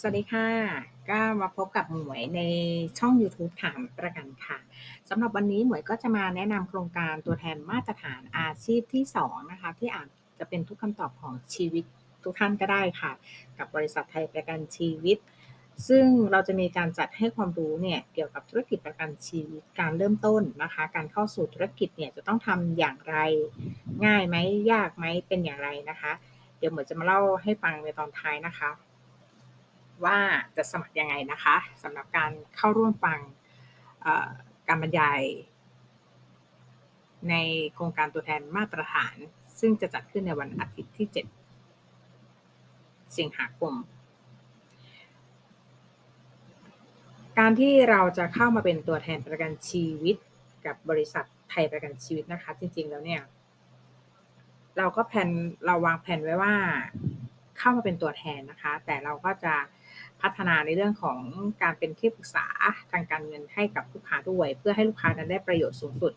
สวัสดีค่ะ ก็มาพบกับหมวยในช่องยูทูบถามประกันค่ะสำหรับวันนี้หมวยก็จะมาแนะนำโครงการตัวแทนมาตรฐานอาชีพที่ 2 นะคะ ที่อาจจะเป็นทุกคำตอบของชีวิตทุกท่านก็ได้ค่ะ กับบริษัทไทยประกันชีวิต ซึ่งเราจะมีการจัดให้ความรู้เนี่ยเกี่ยวกับธุรกิจประกันชีวิตการเริ่มต้นนะคะ การเข้าสู่ธุรกิจเนี่ยจะต้องทำอย่างไรง่ายไหมยากไหมเป็นอย่างไรนะคะ เดี๋ยวหมวยจะมาเล่าให้ฟังในตอนท้ายนะคะ ว่าจะสมัครยังไงนะคะสำหรับการเข้าร่วมฟังการบรรยาย ในโครงการตัวแทนมาตรฐาน ซึ่งจะจัดขึ้นในวันอาทิตย์ที่ 7 สิงหาคม การที่เราจะเข้ามาเป็นตัวแทนประกันชีวิตกับบริษัทไทยประกันชีวิตนะคะ จริง ๆ แล้วเนี่ย เราก็แผนเราวางแผนไว้ว่าเข้ามาเป็นตัวแทนนะคะ แต่เราก็จะ พัฒนาในเรื่องของการเป็นที่ปรึกษาทางการเงินให้กับลูกค้าด้วย เพื่อให้ลูกค้านั้นได้ประโยชน์สูงสุด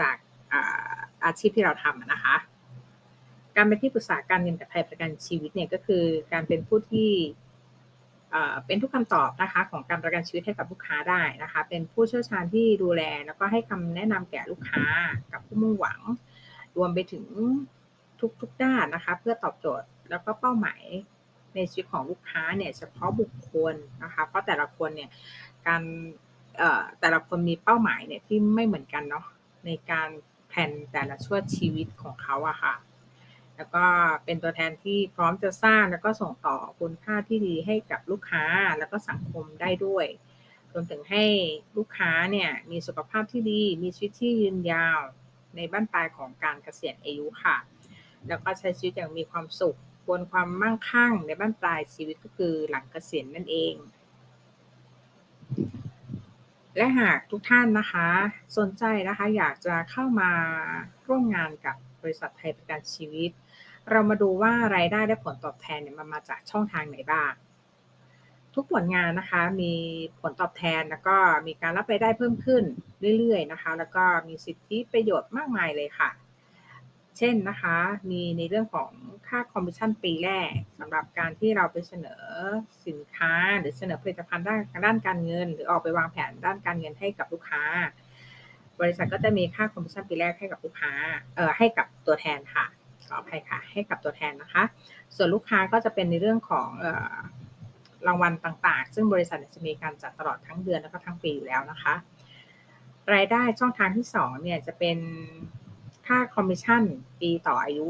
จากอาชีพที่เราทำนะคะ การเป็นที่ปรึกษาการเงินกับไทยประกันชีวิตเนี่ยก็คือการเป็นผู้ที่เป็นทุกคำตอบนะคะของการประกันชีวิตให้กับลูกค้าได้นะคะ เป็นผู้เชี่ยวชาญที่ดูแล แล้วก็ให้คำแนะนำแก่ลูกค้ากับผู้มุ่งหวัง รวมไปถึงทุกๆด้านนะคะ เพื่อตอบโจทย์แล้วก็เป้าหมาย ในชีวิตของลูกค้าเนี่ยเฉพาะบุคคลนะคะเพราะแต่ละคนเนี่ยการแต่ละคนมีเป้าหมายเนี่ยที่ไม่เหมือนกันเนาะในการแผนแต่ละช่วงชีวิตของเขาอะค่ะ แล้วก็เป็นตัวแทนที่พร้อมจะสร้างแล้วก็ส่งต่อคุณค่าที่ดีให้กับลูกค้าแล้วก็สังคมได้ด้วยรวมถึงให้ลูกค้าเนี่ยมีสุขภาพที่ดี มีชีวิตที่ยืนยาวในบ้านปลายของการเกษียณอายุค่ะ แล้วก็ใช้ชีวิตอย่างมีความสุข บนความมั่งคั่งในบ้านปลายชีวิตก็คือหลังเกษียณนั่นเอง และหากทุกท่านนะคะ สนใจนะคะอยากจะเข้ามาร่วมงานกับบริษัทไทยประกันชีวิต เรามาดูว่ารายได้และผลตอบแทนเนี่ยมันมาจากช่องทางไหนบ้าง ทุกผลงานนะคะมีผลตอบแทนแล้วก็มีการรับรายได้เพิ่มขึ้นเรื่อยๆนะคะ แล้วก็มีสิทธิประโยชน์มากมายเลยค่ะ เช่นนะคะ มีในเรื่องของค่าคอมมิชชั่นปีแรกสำหรับการที่เราไปเสนอสินค้า หรือเสนอผลิตภัณฑ์ด้านด้านการเงิน หรือออกไปวางแผนด้านการเงินให้กับลูกค้า บริษัทก็จะมีค่าคอมมิชชั่นปีแรกให้กับลูกค้าเอ่อให้กับตัวแทนค่ะขออภัยค่ะให้กับตัวแทนนะคะ ส่วนลูกค้าก็จะเป็นในเรื่องของเอ่อรางวัลต่างๆ ซึ่งบริษัทจะมีการจัดตลอดทั้งเดือนแล้วก็ทั้งปีอยู่แล้วนะคะ รายได้ช่องทางที่2เนี่ยจะเป็น ค่าคอมมิชชั่นปีต่ออายุ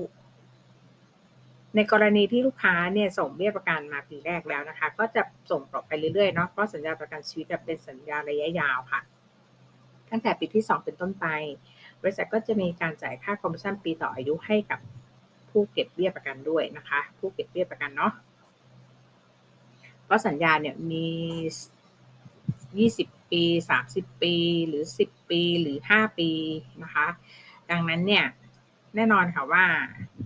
ในกรณีที่ลูกค้าเนี่ยส่งเบี้ยประกันมาปีแรกแล้วนะคะ ก็จะส่งต่อไปเรื่อยๆเนาะเพราะสัญญาประกันชีวิตจะเป็นสัญญาระยะยาวค่ะ ตั้งแต่ปีที่ 2 เป็นต้นไป บริษัทก็จะมีการจ่ายค่าคอมมิชชั่นปีต่ออายุให้กับผู้เก็บเบี้ยประกันด้วยนะคะ ผู้เก็บเบี้ยประกันเนาะเพราะสัญญาเนี่ยมี 20 ปี 30 ปี หรือ 10 ปี หรือ 5 ปี นะคะ ดังนั้นเนี่ยแน่นอนค่ะว่า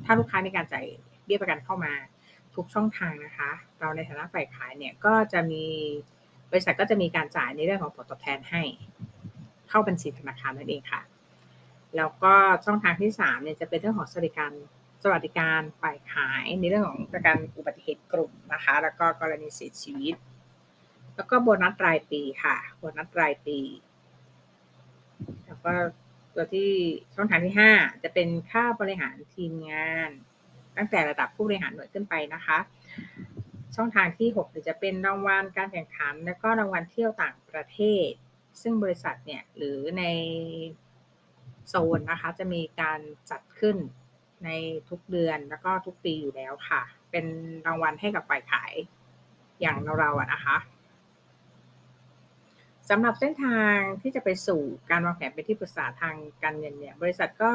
ถ้าลูกค้ามีการจ่ายเบี้ยประกันเข้ามาทุกช่องทางนะคะ เราในฐานะฝ่ายขายเนี่ยก็จะมีบริษัทก็จะมีการจ่ายในเรื่องของผลตอบแทนให้เข้าบัญชีธนาคารนั่นเองค่ะ แล้วก็ช่องทางที่3เนี่ยจะเป็นเรื่องของสวัสดิการสวัสดิการฝ่ายขายในเรื่องของประกันอุบัติเหตุกลุ่มนะคะ แล้วก็กรณีเสียชีวิต แล้วก็โบนัสรายปีค่ะโบนัสรายปี แล้วก็ ตัวที่ช่องทางที่ 5 จะเป็นค่าบริหารทีมงาน ตั้งแต่ระดับผู้บริหารหน่วยขึ้นไปนะคะ ช่องทางที่6จะเป็นรางวัลการแข่งขัน และก็รางวัลเที่ยวต่างประเทศ ซึ่งบริษัทเนี่ยหรือในโซนนะคะจะมีการจัดขึ้นในทุกเดือนแล้วก็ทุกปีอยู่แล้วค่ะ เป็นรางวัลให้กับฝ่ายขายอย่างเราๆอะนะคะ สำหรับเส้นทางที่จะไปสู่การวางแผนเป็นที่ปรึกษาทางการเงินเนี่ย บริษัทก็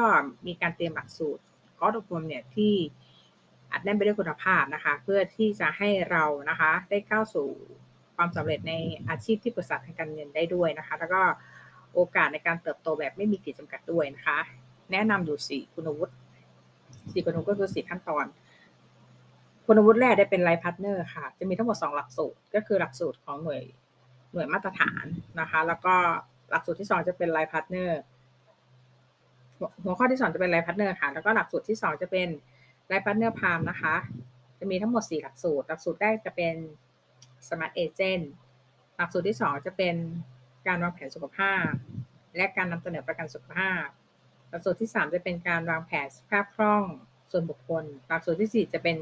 มีการเตรียมหลักสูตรคอร์สอบรมเนี่ยที่อัดแน่นไปด้วยคุณภาพนะคะ เพื่อที่จะให้เรานะคะได้ก้าวสู่ความสำเร็จในอาชีพที่ปรึกษาทางการเงินได้ด้วยนะคะ แล้วก็โอกาสในการเติบโตแบบไม่มีขีดจำกัดด้วยนะคะ แนะนำดูสี่คุณวุฒิสี่คุณวุฒิก็คือสี่ขั้นตอน คุณวุฒิแรกได้เป็นไลฟ์พาร์ทเนอร์ค่ะ จะมีทั้งหมดสองหลักสูตร ก็คือหลักสูตรของหน่วย หน่วยมาตรฐานนะคะ แล้วก็หลักสูตรที่2จะเป็นไลฟ์พาร์ทเนอร์หัวข้อที่2จะเป็นไลฟ์พาร์ทเนอร์ค่ะ แล้วก็หลักสูตรที่2จะเป็นไลฟ์พาร์ทเนอร์พามนะคะ จะมีทั้งหมด4หลักสูตร หลักสูตรแรกจะเป็น Smart Agent หลักสูตรที่2จะเป็นการวางแผนสุขภาพ และการนำเสนอประกันสุขภาพ หลักสูตรที่3จะเป็นการวางแผนสภาพคล่องส่วนบุคคล หลักสูตรที่4จะเป็น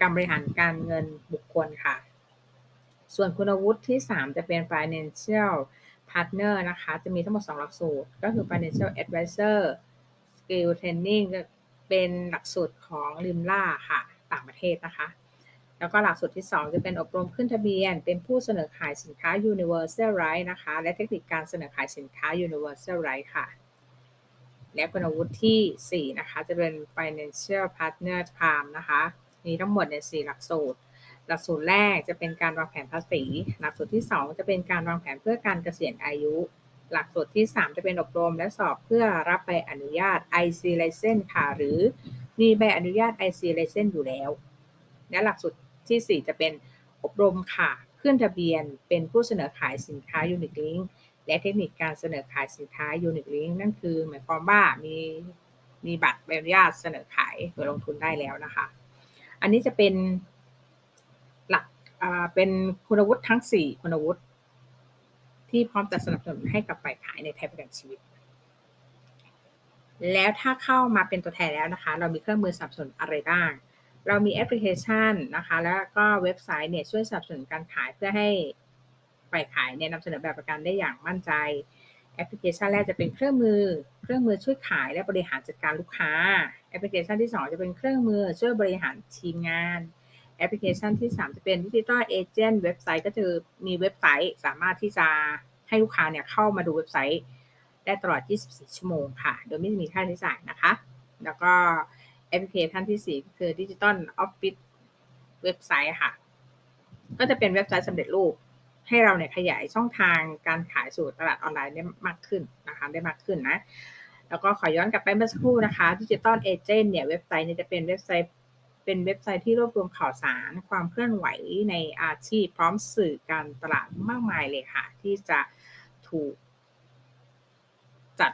การบริหารการเงินบุคคลค่ะ ส่วนคุณวุฒิที่ 3 จะเป็น Financial Partner นะคะ จะมีทั้งหมด 2 หลักสูตร ก็คือ Financial Advisor Skill Training เป็นหลักสูตรของลิมล่าค่ะ ต่างประเทศนะคะ แล้วก็หลักสูตรที่ 2 จะเป็นอบรมขึ้นทะเบียน เป็นผู้เสนอขายสินค้า Universal Right นะคะ และเทคนิคการเสนอขายสินค้า Universal Right ค่ะ และคุณวุฒิที่ 4 นะคะ จะเป็น Financial Partner Prime นะคะ มีทั้งหมดใน4หลักสูตร หลักสูตรแรกจะเป็นการวางแผนภาษี หลักสูตรที่ 2 จะเป็นการวางแผนเพื่อการเกษียณอายุ หลักสูตรที่ 3 จะเป็นอบรมและสอบเพื่อรับใบอนุญาต IC License ค่ะ หรือมีใบอนุญาต IC License อยู่แล้ว และหลักสูตรที่ 4 จะเป็นอบรมค่ะ ขึ้นทะเบียนเป็นผู้เสนอขายสินค้า Unit Link และเทคนิคการเสนอขายสินค้า Unit Link นั่นคือหมายความว่ามีมีบัตรใบอนุญาตเสนอขายเพื่อลงทุนได้แล้วนะคะ อันนี้จะเป็น เป็นคุณวุฒิทั้ง 4 คุณวุฒิที่พร้อมจะสนับสนุนให้กับฝ่ายขายในไทยประกันชีวิต แล้วถ้าเข้ามาเป็นตัวแทนแล้วนะคะ เรามีเครื่องมือสนับสนุนอะไรบ้าง เรามีแอปพลิเคชันนะคะ แล้วก็เว็บไซต์เนี่ยช่วยสนับสนุนการขายเพื่อให้ฝ่ายขายเนี่ยนำเสนอแบบประกันได้อย่างมั่นใจ แอปพลิเคชันแรกจะเป็นเครื่องมือ เครื่องมือช่วยขายและบริหารจัดการลูกค้า แอปพลิเคชันที่ 2 จะเป็นเครื่องมือช่วยบริหารทีมงาน แอปพลิเคชันที่ 3 จะเป็นดิจิทัลเอเจนต์เว็บไซต์ก็คือมีเว็บไซต์สามารถที่จะให้ลูกค้าเนี่ยเข้ามาดูเว็บไซต์ได้ตลอด 24 ชั่วโมงค่ะ โดยไม่มีค่าใช้จ่ายนะคะ แล้วก็แอปพลิเคชันที่ 4 คือดิจิตอลออฟฟิศเว็บไซต์ค่ะ ก็จะเป็นเว็บไซต์สำเร็จรูปให้เราเนี่ยขยายช่องทางการขายสู่ตลาดออนไลน์ได้มากขึ้นนะคะได้มากขึ้นนะ แล้วก็ขอย้อนกลับไปเมื่อสักครู่นะคะดิจิตอลเอเจนต์เนี่ยเว็บไซต์เนี่ยจะเป็นเว็บไซต์ เป็นเว็บไซต์ที่รวบรวมข่าวสารความเคลื่อนไหวในอาชีพ พร้อมสื่อการตลาดมากมายเลยค่ะ ที่จะถูกจัด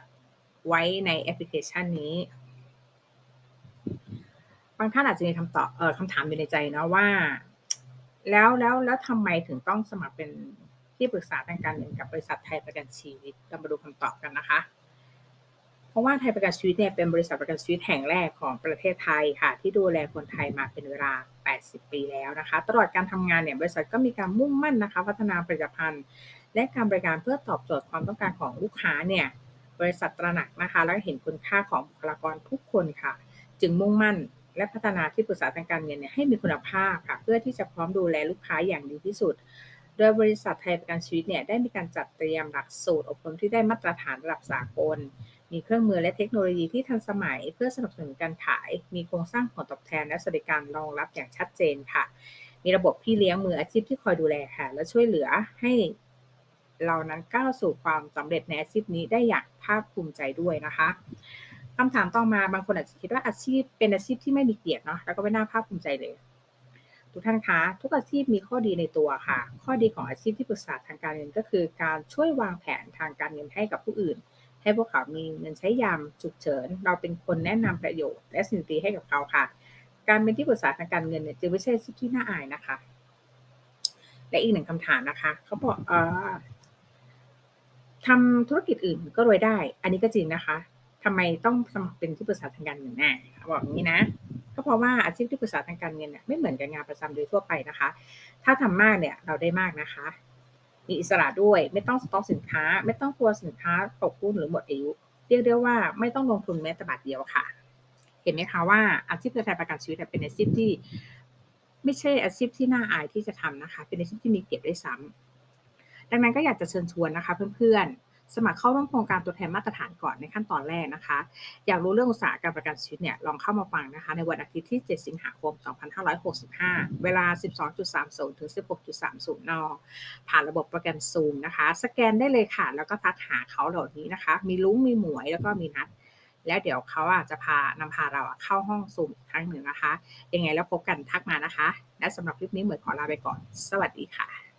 ไว้ในแอปพลิเคชันนี้ บางท่านอาจจะมีคำตอบเออคำถามอยู่ในใจเนาะว่า แล้วแล้วแล้วทำไมถึงต้องสมัครเป็นที่ปรึกษาทางการเงินกับบริษัทไทยประกันชีวิตเรามาดูคำตอบกันนะคะ เพราะว่าไทยประกันชีวิตเนี่ยเป็นบริษัทประกันชีวิตแห่งแรกของประเทศไทยค่ะ ที่ดูแลคนไทยมาเป็นเวลา 80 ปีแล้วนะคะ ตลอดการทำงานเนี่ยบริษัทก็มีการมุ่งมั่นนะคะ พัฒนาผลิตภัณฑ์ และการบริการเพื่อตอบโจทย์ความต้องการของลูกค้าเนี่ยบริษัทตระหนักนะคะ แล้วเห็นคุณค่าของบุคลากรทุกคนค่ะ จึงมุ่งมั่นและพัฒนาที่ปรึกษาทางการเงินเนี่ยให้มีคุณภาพค่ะ เพื่อที่จะพร้อมดูแลลูกค้าอย่างดีที่สุด โดยบริษัทไทยประกันชีวิตเนี่ยได้มีการจัดเตรียมหลักสูตรอบรมที่ได้มาตรฐานระดับสากล มีเครื่องมือและเทคโนโลยีที่ทันสมัย เพื่อสนับสนุนการขาย มีโครงสร้างผลตอบแทน และสวัสดิการรองรับอย่างชัดเจนค่ะ มีระบบพี่เลี้ยงมืออาชีพที่คอยดูแลค่ะ และช่วยเหลือให้เรานั้นก้าวสู่ความสำเร็จในอาชีพนี้ได้อย่างภาคภูมิใจด้วยนะคะคำถามต่อมาบางคนอาจจะคิดว่าอาชีพเป็นอาชีพที่ไม่มีเกียรติเนาะแล้วก็ไม่น่าภาคภูมิใจเลย ทุกท่านคะทุกอาชีพมีข้อดีในตัวค่ะ ข้อดีของอาชีพที่ปรึกษาทางการเงินก็คือ การช่วยวางแผนทางการเงินให้กับผู้อื่น ให้พวกเขามีเงินใช้ยามฉุกเฉิน เราเป็นคนแนะนำประโยชน์และสินดีให้กับเขาค่ะ การเป็นที่ปรึกษาทางการเงินเนี่ยจึงไม่ใช่อาชีพที่น่าอายนะคะ และอีกหนึ่งคำถามนะคะ เขาบอกเออทำธุรกิจอื่นก็รวยได้ อันนี้ก็จริงนะคะทำไมต้องสมัครเป็นที่ปรึกษาทางการเงินแน่บอกอย่างนี้นะก็เพราะว่าอาชีพที่ปรึกษาทางการเงินเนี่ยไม่เหมือนกับงานประจำโดยทั่วไปนะคะ ถ้าทำมากเนี่ยเราได้มากนะคะ มีอิสระด้วย ไม่ต้องสต็อกสินค้า ไม่ต้องกลัวสินค้าตกรุ่นหรือหมดอายุ เรียกได้ว่าไม่ต้องลงทุนแม้แต่บาทเดียวค่ะ เห็นไหมคะว่าอาชีพไทยประกันชีวิตเป็นอาชีพที่ ไม่ใช่อาชีพที่น่าอายที่จะทำนะคะ เป็นอาชีพที่มีเกียรติด้วยซ้ำดังนั้นก็อยากจะเชิญชวนนะคะ เพื่อนๆ สมัครเข้าร่วมโครงการตัวแทนมาตรฐานก่อนในขั้นตอนแรกนะคะ อยากรู้เรื่องอุตสาหกรรมประกันชีวิตเนี่ยลองเข้ามาฟังนะคะ ในวันอาทิตย์ที่ 7 สิงหาคม 2565 เวลา 12.30 ถึง 16.30 น ผ่านระบบโปรแกรม Zoom นะคะ สแกนได้เลยค่ะ แล้วก็ทักหาเขาเหล่านี้นะคะ มีลุงมีหมวยแล้วก็มีนัดแล้วเดี๋ยวเขาอะจะพานำพาเราเข้าห้องซูมอีกครั้งหนึ่งนะคะ ยังไงแล้วพบกันทักมานะคะ และสำหรับคลิปนี้เหมือนขอลาไปก่อน สวัสดีค่ะ